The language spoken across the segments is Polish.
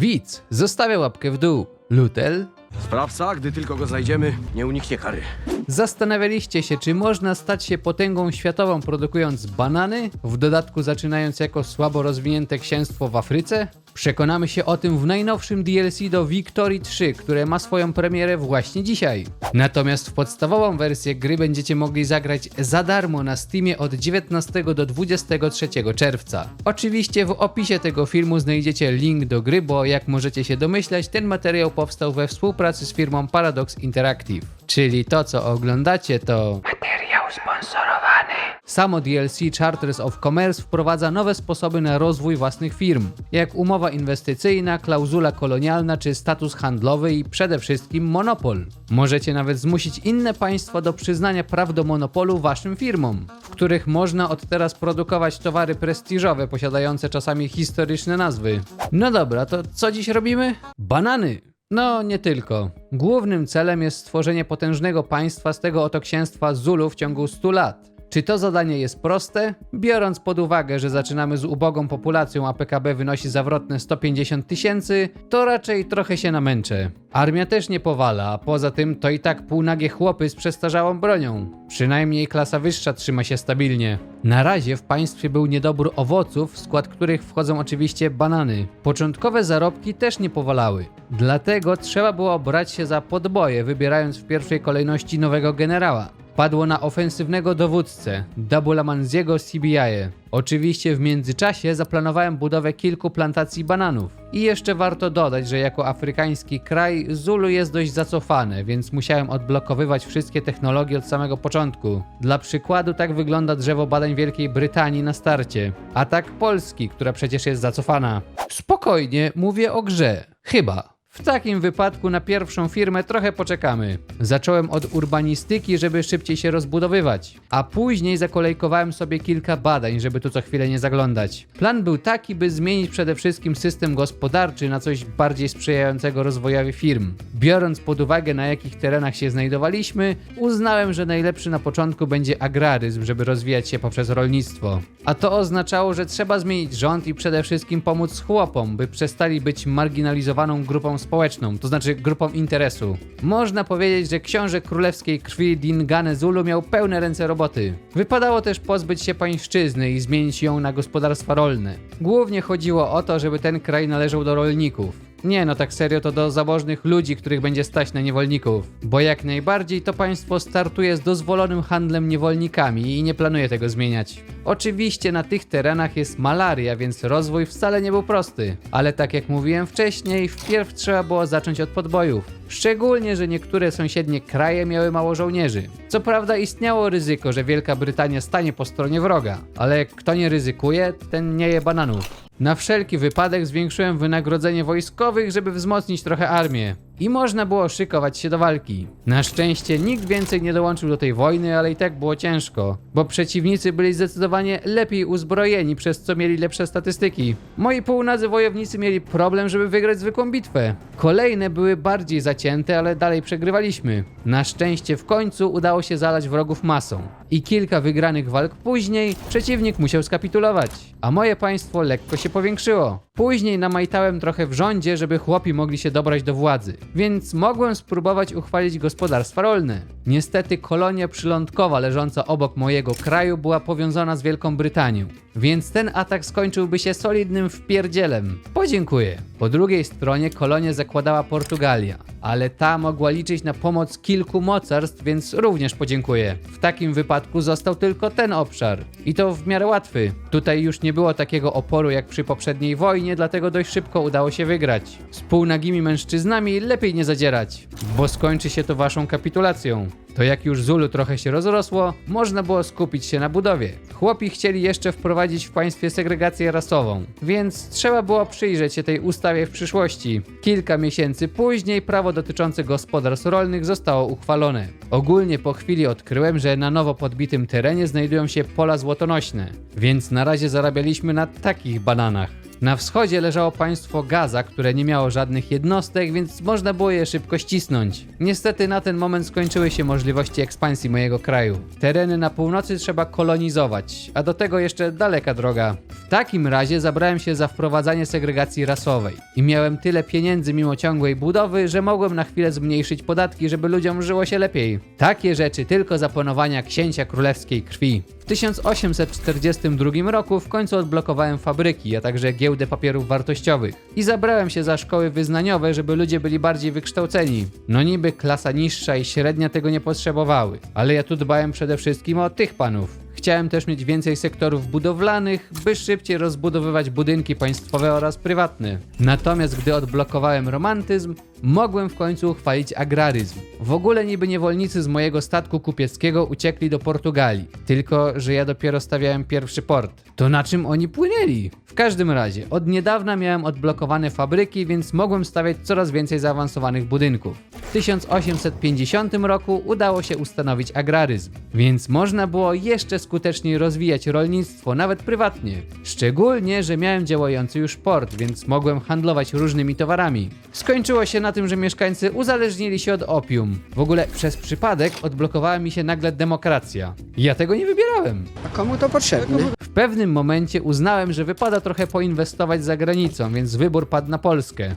Widz, zostawia łapkę w dół. Lutel? Sprawca, gdy tylko go znajdziemy, nie uniknie kary. Zastanawialiście się, czy można stać się potęgą światową produkując banany, w dodatku zaczynając jako słabo rozwinięte księstwo w Afryce? Przekonamy się o tym w najnowszym DLC do Victory 3, które ma swoją premierę właśnie dzisiaj. Natomiast w podstawową wersję gry będziecie mogli zagrać za darmo na Steamie od 19 do 23 czerwca. Oczywiście w opisie tego filmu znajdziecie link do gry, bo jak możecie się domyślać, ten materiał powstał we współpracy z firmą Paradox Interactive. Czyli to, co oglądacie, to materiał sponsorowany. Samo DLC Charters of Commerce wprowadza nowe sposoby na rozwój własnych firm, jak umowa inwestycyjna, klauzula kolonialna czy status handlowy i przede wszystkim monopol. Możecie nawet zmusić inne państwa do przyznania praw do monopolu waszym firmom, w których można od teraz produkować towary prestiżowe posiadające czasami historyczne nazwy. No dobra, to co dziś robimy? Banany! No, nie tylko. Głównym celem jest stworzenie potężnego państwa z tego oto księstwa Zulu w ciągu 100 lat. Czy to zadanie jest proste? Biorąc pod uwagę, że zaczynamy z ubogą populacją, a PKB wynosi zawrotne 150 tysięcy, to raczej trochę się namęczę. Armia też nie powala, a poza tym to i tak półnagie chłopy z przestarzałą bronią. Przynajmniej klasa wyższa trzyma się stabilnie. Na razie w państwie był niedobór owoców, w skład których wchodzą oczywiście banany. Początkowe zarobki też nie powalały. Dlatego trzeba było brać się za podboje, wybierając w pierwszej kolejności nowego generała. Padło na ofensywnego dowódcę, Dabulamanziego Sibiaje. Oczywiście w międzyczasie zaplanowałem budowę kilku plantacji bananów. I jeszcze warto dodać, że jako afrykański kraj Zulu jest dość zacofane, więc musiałem odblokowywać wszystkie technologie od samego początku. Dla przykładu tak wygląda drzewo badań Wielkiej Brytanii na starcie, a tak Polski, która przecież jest zacofana. Spokojnie, mówię o grze. Chyba. W takim wypadku na pierwszą firmę trochę poczekamy. Zacząłem od urbanistyki, żeby szybciej się rozbudowywać, a później zakolejkowałem sobie kilka badań, żeby tu co chwilę nie zaglądać. Plan był taki, by zmienić przede wszystkim system gospodarczy na coś bardziej sprzyjającego rozwojowi firm. Biorąc pod uwagę na jakich terenach się znajdowaliśmy, uznałem, że najlepszy na początku będzie agraryzm, żeby rozwijać się poprzez rolnictwo. A to oznaczało, że trzeba zmienić rząd i przede wszystkim pomóc chłopom, by przestali być marginalizowaną grupą społeczną, to znaczy grupą interesu. Można powiedzieć, że książę królewskiej krwi Dingane Zulu miał pełne ręce roboty. Wypadało też pozbyć się pańszczyzny i zmienić ją na gospodarstwa rolne. Głównie chodziło o to, żeby ten kraj należał do rolników. Nie, no tak serio to do zamożnych ludzi, których będzie stać na niewolników. Bo jak najbardziej to państwo startuje z dozwolonym handlem niewolnikami i nie planuje tego zmieniać. Oczywiście na tych terenach jest malaria, więc rozwój wcale nie był prosty. Ale tak jak mówiłem wcześniej, wpierw trzeba było zacząć od podbojów. Szczególnie, że niektóre sąsiednie kraje miały mało żołnierzy. Co prawda istniało ryzyko, że Wielka Brytania stanie po stronie wroga, ale kto nie ryzykuje, ten nie je bananów. Na wszelki wypadek zwiększyłem wynagrodzenie wojskowych, żeby wzmocnić trochę armię. I można było szykować się do walki. Na szczęście nikt więcej nie dołączył do tej wojny, ale i tak było ciężko, bo przeciwnicy byli zdecydowanie lepiej uzbrojeni, przez co mieli lepsze statystyki. Moi półnadzy wojownicy mieli problem, żeby wygrać zwykłą bitwę. Kolejne były bardziej zacięte, ale dalej przegrywaliśmy. Na szczęście w końcu udało się zalać wrogów masą. I kilka wygranych walk później przeciwnik musiał skapitulować, a moje państwo lekko się powiększyło. Później namajtałem trochę w rządzie, żeby chłopi mogli się dobrać do władzy, więc mogłem spróbować uchwalić gospodarstwa rolne. Niestety kolonia przylądkowa leżąca obok mojego kraju była powiązana z Wielką Brytanią, więc ten atak skończyłby się solidnym wpierdzielem. Podziękuję. Po drugiej stronie kolonię zakładała Portugalia, ale ta mogła liczyć na pomoc kilku mocarstw, więc również podziękuję. W takim wypadku został tylko ten obszar i to w miarę łatwy. Tutaj już nie było takiego oporu jak przy poprzedniej wojnie, dlatego dość szybko udało się wygrać. Z półnagimi mężczyznami lepiej nie zadzierać, bo skończy się to waszą kapitulacją. To jak już Zulu trochę się rozrosło, można było skupić się na budowie. Chłopi chcieli jeszcze wprowadzić w państwie segregację rasową, więc trzeba było przyjrzeć się tej ustawie w przyszłości. Kilka miesięcy później prawo dotyczące gospodarstw rolnych zostało uchwalone. Ogólnie po chwili odkryłem, że na nowo podbitym terenie znajdują się pola złotonośne, więc na razie zarabialiśmy na takich bananach. Na wschodzie leżało państwo Gaza, które nie miało żadnych jednostek, więc można było je szybko ścisnąć. Niestety na ten moment skończyły się możliwości ekspansji mojego kraju. Tereny na północy trzeba kolonizować, a do tego jeszcze daleka droga. W takim razie zabrałem się za wprowadzanie segregacji rasowej i miałem tyle pieniędzy mimo ciągłej budowy, że mogłem na chwilę zmniejszyć podatki, żeby ludziom żyło się lepiej. Takie rzeczy tylko za panowania księcia królewskiej krwi. W 1842 roku w końcu odblokowałem fabryki, a także giełdę papierów wartościowych i zabrałem się za szkoły wyznaniowe, żeby ludzie byli bardziej wykształceni. No niby klasa niższa i średnia tego nie potrzebowały, ale ja tu dbałem przede wszystkim o tych panów. Chciałem też mieć więcej sektorów budowlanych, by szybciej rozbudowywać budynki państwowe oraz prywatne. Natomiast gdy odblokowałem romantyzm, mogłem w końcu uchwalić agraryzm. W ogóle niby niewolnicy z mojego statku kupieckiego uciekli do Portugalii, tylko że ja dopiero stawiałem pierwszy port. To na czym oni płynęli? W każdym razie, od niedawna miałem odblokowane fabryki, więc mogłem stawiać coraz więcej zaawansowanych budynków. W 1850 roku udało się ustanowić agraryzm, więc można było jeszcze skuteczniej rozwijać rolnictwo, nawet prywatnie. Szczególnie, że miałem działający już port, więc mogłem handlować różnymi towarami. Skończyło się na tym, że mieszkańcy uzależnili się od opium. W ogóle przez przypadek odblokowała mi się nagle demokracja. Ja tego nie wybierałem. A komu to potrzebne? W pewnym momencie uznałem, że wypada trochę poinwestować za granicą, więc wybór padł na Polskę.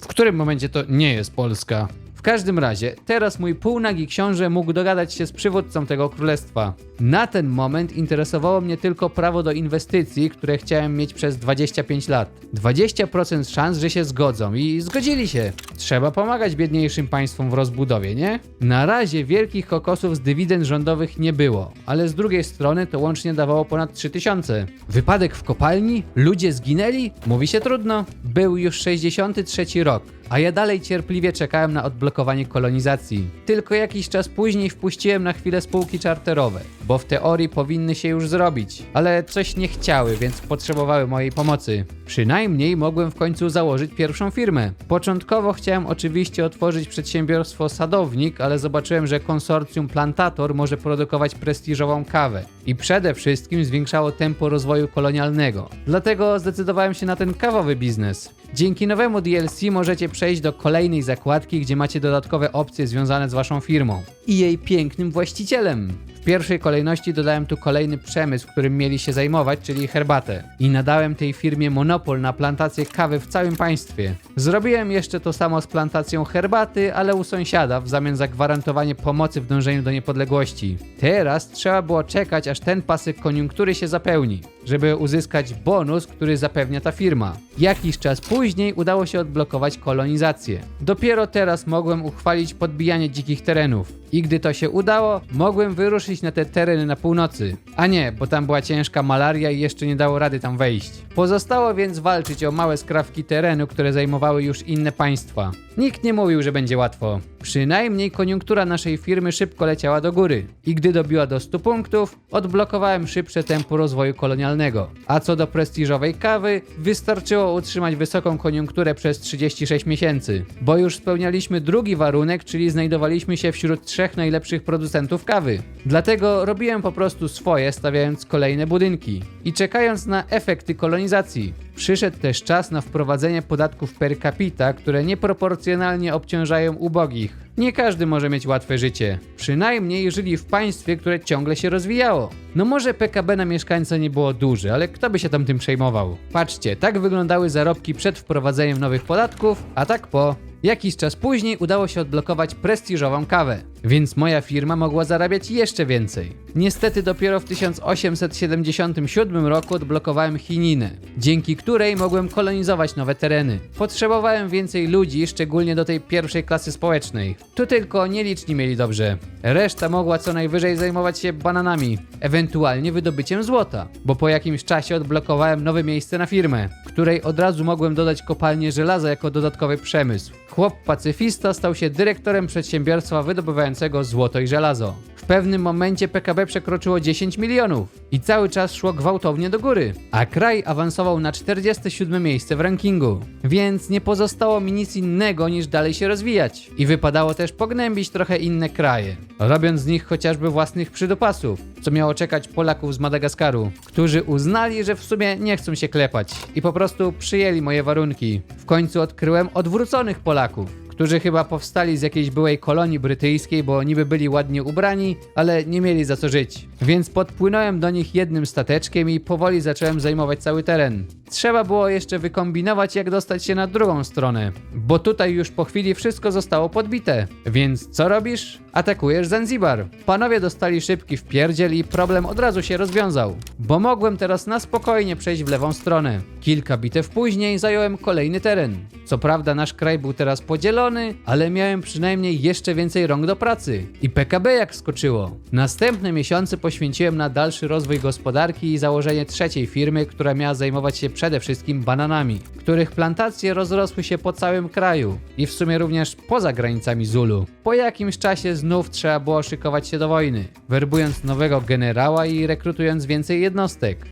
W którym momencie to nie jest Polska? Każdym razie, teraz mój półnagi książę mógł dogadać się z przywódcą tego królestwa. Na ten moment interesowało mnie tylko prawo do inwestycji, które chciałem mieć przez 25 lat. 20% szans, że się zgodzą i zgodzili się. Trzeba pomagać biedniejszym państwom w rozbudowie, nie? Na razie wielkich kokosów z dywidend rządowych nie było, ale z drugiej strony to łącznie dawało ponad 3000. Wypadek w kopalni? Ludzie zginęli? Mówi się trudno. Był już 63 rok a ja dalej cierpliwie czekałem na odblokowanie kolonizacji. Tylko jakiś czas później wpuściłem na chwilę spółki czarterowe, bo w teorii powinny się już zrobić, ale coś nie chciały, więc potrzebowały mojej pomocy. Przynajmniej mogłem w końcu założyć pierwszą firmę. Początkowo chciałem oczywiście otworzyć przedsiębiorstwo sadownik, ale zobaczyłem, że konsorcjum Plantator może produkować prestiżową kawę i przede wszystkim zwiększało tempo rozwoju kolonialnego. Dlatego zdecydowałem się na ten kawowy biznes. Dzięki nowemu DLC możecie przejść do kolejnej zakładki, gdzie macie dodatkowe opcje związane z waszą firmą i jej pięknym właścicielem. Pierwszej kolejności dodałem tu kolejny przemysł, którym mieli się zajmować, czyli herbatę. I nadałem tej firmie monopol na plantację kawy w całym państwie. Zrobiłem jeszcze to samo z plantacją herbaty, ale u sąsiada w zamian za gwarantowanie pomocy w dążeniu do niepodległości. Teraz trzeba było czekać, aż ten pasek koniunktury się zapełni, żeby uzyskać bonus, który zapewnia ta firma. Jakiś czas później udało się odblokować kolonizację. Dopiero teraz mogłem uchwalić podbijanie dzikich terenów. I gdy to się udało, mogłem wyruszyć na te tereny na północy. A nie, bo tam była ciężka malaria i jeszcze nie dało rady tam wejść. Pozostało więc walczyć o małe skrawki terenu, które zajmowały już inne państwa. Nikt nie mówił, że będzie łatwo. Przynajmniej koniunktura naszej firmy szybko leciała do góry. I gdy dobiła do 100 punktów, odblokowałem szybsze tempo rozwoju kolonialnego. A co do prestiżowej kawy, wystarczyło utrzymać wysoką koniunkturę przez 36 miesięcy. Bo już spełnialiśmy drugi warunek, czyli znajdowaliśmy się wśród trzech najlepszych producentów kawy. Dlatego robiłem po prostu swoje, stawiając kolejne budynki i czekając na efekty kolonizacji. Przyszedł też czas na wprowadzenie podatków per capita, które nieproporcjonalnie obciążają ubogich. Nie każdy może mieć łatwe życie. Przynajmniej żyli w państwie, które ciągle się rozwijało. No może PKB na mieszkańca nie było duże, ale kto by się tam tym przejmował? Patrzcie, tak wyglądały zarobki przed wprowadzeniem nowych podatków, a tak po. Jakiś czas później udało się odblokować prestiżową kawę, więc moja firma mogła zarabiać jeszcze więcej. Niestety dopiero w 1877 roku odblokowałem chininę, dzięki której mogłem kolonizować nowe tereny. Potrzebowałem więcej ludzi, szczególnie do tej pierwszej klasy społecznej. Tu tylko nieliczni mieli dobrze. Reszta mogła co najwyżej zajmować się bananami, ewentualnie wydobyciem złota, bo po jakimś czasie odblokowałem nowe miejsce na firmę, której od razu mogłem dodać kopalnię żelaza jako dodatkowy przemysł. Chłop pacyfista stał się dyrektorem przedsiębiorstwa wydobywającego złoto i żelazo. W pewnym momencie PKB przekroczyło 10 milionów i cały czas szło gwałtownie do góry, a kraj awansował na 47 miejsce w rankingu. Więc nie pozostało mi nic innego niż dalej się rozwijać i wypadało też pognębić trochę inne kraje, robiąc z nich chociażby własnych przydopasów, co miało czekać Polaków z Madagaskaru, którzy uznali, że w sumie nie chcą się klepać i po prostu przyjęli moje warunki. W końcu odkryłem odwróconych Polaków którzy chyba powstali z jakiejś byłej kolonii brytyjskiej, bo niby byli ładnie ubrani, ale nie mieli za co żyć. Więc podpłynąłem do nich jednym stateczkiem i powoli zacząłem zajmować cały teren. Trzeba było jeszcze wykombinować, jak dostać się na drugą stronę, bo tutaj już po chwili wszystko zostało podbite. Więc co robisz? Atakujesz Zanzibar. Panowie dostali szybki wpierdziel i problem od razu się rozwiązał, bo mogłem teraz na spokojnie przejść w lewą stronę. Kilka bitew później zająłem kolejny teren. Co prawda nasz kraj był teraz podzielony, ale miałem przynajmniej jeszcze więcej rąk do pracy. I PKB jak skoczyło. Następne miesiące poświęciłem na dalszy rozwój gospodarki i założenie trzeciej firmy, która miała zajmować się przede wszystkim bananami, których plantacje rozrosły się po całym kraju i w sumie również poza granicami Zulu. Po jakimś czasie znów trzeba było szykować się do wojny, werbując nowego generała i rekrutując więcej jednostek.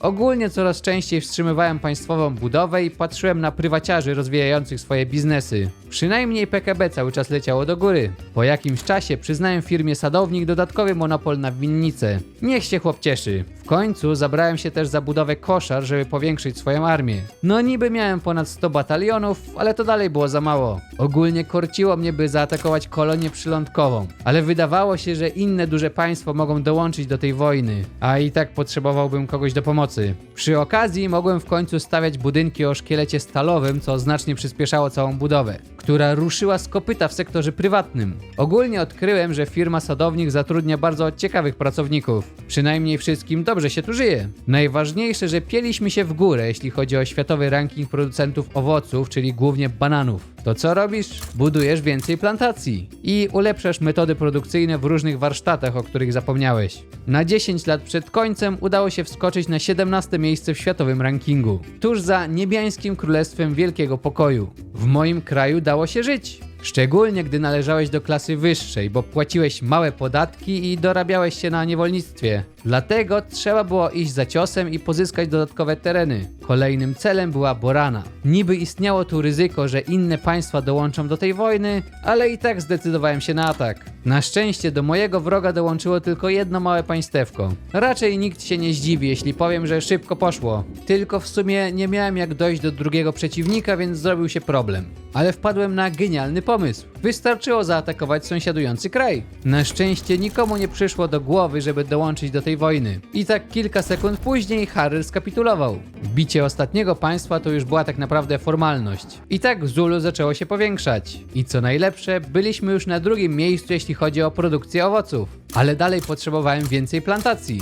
Ogólnie coraz częściej wstrzymywałem państwową budowę i patrzyłem na prywaciarzy rozwijających swoje biznesy. Przynajmniej PKB cały czas leciało do góry. Po jakimś czasie przyznałem firmie Sadownik dodatkowy monopol na winnicę. Niech się chłop cieszy. W końcu zabrałem się też za budowę koszar, żeby powiększyć swoją armię. No niby miałem ponad 100 batalionów, ale to dalej było za mało. Ogólnie korciło mnie, by zaatakować kolonię przylądkową, ale wydawało się, że inne duże państwo mogą dołączyć do tej wojny, a i tak potrzebowałbym kogoś do pomocy. Przy okazji mogłem w końcu stawiać budynki o szkielecie stalowym, co znacznie przyspieszało całą budowę, która ruszyła z kopyta w sektorze prywatnym. Ogólnie odkryłem, że firma Sadownik zatrudnia bardzo ciekawych pracowników. Przynajmniej wszystkim dobrze się tu żyje. Najważniejsze, że pieliśmy się w górę, jeśli chodzi o światowy ranking producentów owoców, czyli głównie bananów. To co robisz? Budujesz więcej plantacji i ulepszasz metody produkcyjne w różnych warsztatach, o których zapomniałeś. Na 10 lat przed końcem udało się wskoczyć na 17 miejsce w światowym rankingu, tuż za niebiańskim królestwem Wielkiego Pokoju. W moim kraju dało się żyć. Szczególnie gdy należałeś do klasy wyższej, bo płaciłeś małe podatki i dorabiałeś się na niewolnictwie. Dlatego trzeba było iść za ciosem i pozyskać dodatkowe tereny. Kolejnym celem była Borana. Niby istniało tu ryzyko, że inne państwa dołączą do tej wojny, ale i tak zdecydowałem się na atak. Na szczęście do mojego wroga dołączyło tylko jedno małe państewko. Raczej nikt się nie zdziwi, jeśli powiem, że szybko poszło. Tylko w sumie nie miałem jak dojść do drugiego przeciwnika, więc zrobił się problem. Ale wpadłem na genialny pomysł. Wystarczyło zaatakować sąsiadujący kraj. Na szczęście nikomu nie przyszło do głowy, żeby dołączyć do tej wojny. I tak kilka sekund później Harry skapitulował. Bicie ostatniego państwa to już była tak naprawdę formalność. I tak Zulu zaczęło się powiększać. I co najlepsze, byliśmy już na drugim miejscu, jeśli chodzi o produkcję owoców. Ale dalej potrzebowałem więcej plantacji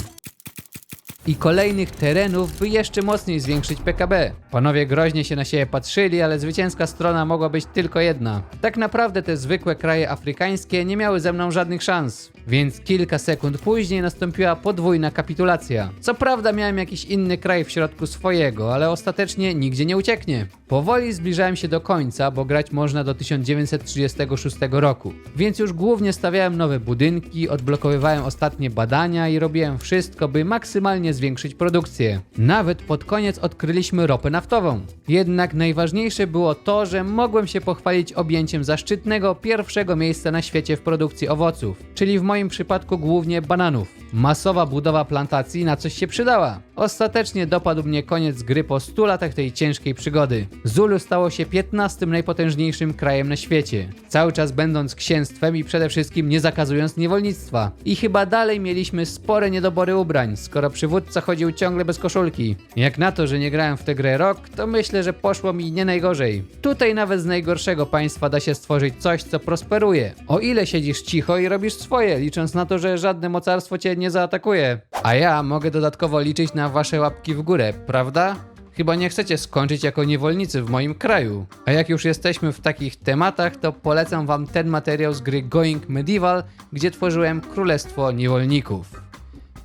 i kolejnych terenów, by jeszcze mocniej zwiększyć PKB. Panowie groźnie się na siebie patrzyli, ale zwycięska strona mogła być tylko jedna. Tak naprawdę te zwykłe kraje afrykańskie nie miały ze mną żadnych szans. Więc kilka sekund później nastąpiła podwójna kapitulacja. Co prawda miałem jakiś inny kraj w środku swojego, ale ostatecznie nigdzie nie ucieknie. Powoli zbliżałem się do końca, bo grać można do 1936 roku. Więc już głównie stawiałem nowe budynki, odblokowywałem ostatnie badania i robiłem wszystko, by maksymalnie zwiększyć produkcję. Nawet pod koniec odkryliśmy ropę naftową. Jednak najważniejsze było to, że mogłem się pochwalić objęciem zaszczytnego pierwszego miejsca na świecie w produkcji owoców, czyli w moim przypadku głównie bananów. Masowa budowa plantacji na coś się przydała. Ostatecznie dopadł mnie koniec gry po 100 latach tej ciężkiej przygody. Zulu stało się 15 najpotężniejszym krajem na świecie, cały czas będąc księstwem i przede wszystkim nie zakazując niewolnictwa. I chyba dalej mieliśmy spore niedobory ubrań, skoro przywódca chodził ciągle bez koszulki. Jak na to, że nie grałem w tę grę rok, to myślę, że poszło mi nie najgorzej. Tutaj nawet z najgorszego państwa da się stworzyć coś, co prosperuje. O ile siedzisz cicho i robisz swoje, licząc na to, że żadne mocarstwo cię nie zaatakuje. A ja mogę dodatkowo liczyć na wasze łapki w górę, prawda? Chyba nie chcecie skończyć jako niewolnicy w moim kraju. A jak już jesteśmy w takich tematach, to polecam wam ten materiał z gry Going Medieval, gdzie tworzyłem królestwo niewolników.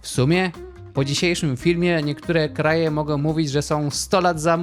W sumie, po dzisiejszym filmie niektóre kraje mogą mówić, że są 100 lat za